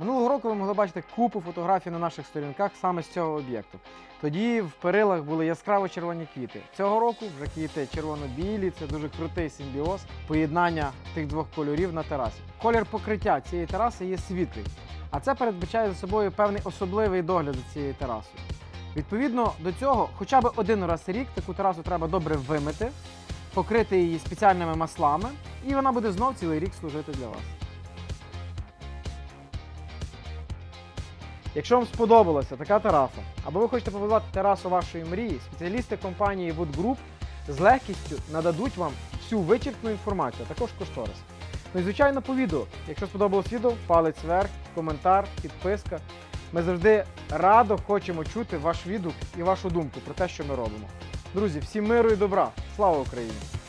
Минулого року ви могли бачити купу фотографій на наших сторінках саме з цього об'єкту. Тоді в перилах були яскраво червоні квіти. Цього року вже квіти червоно-білі, це дуже крутий симбіоз, поєднання тих двох кольорів на терасі. Колір покриття цієї тераси є світлий, а це передбачає за собою певний особливий догляд за цією терасою. Відповідно до цього, хоча б один раз рік таку терасу треба добре вимити, покрити її спеціальними маслами, і вона буде знов цілий рік служити для вас. Якщо вам сподобалася така тераса, або ви хочете побудувати терасу вашої мрії, спеціалісти компанії Wood Group з легкістю нададуть вам всю вичерпну інформацію, а також кошторис. Ну і звичайно по відео. Якщо сподобалось відео, палець вверх, коментар, підписка. Ми завжди радо хочемо чути ваш відгук і вашу думку про те, що ми робимо. Друзі, всім миру і добра! Слава Україні!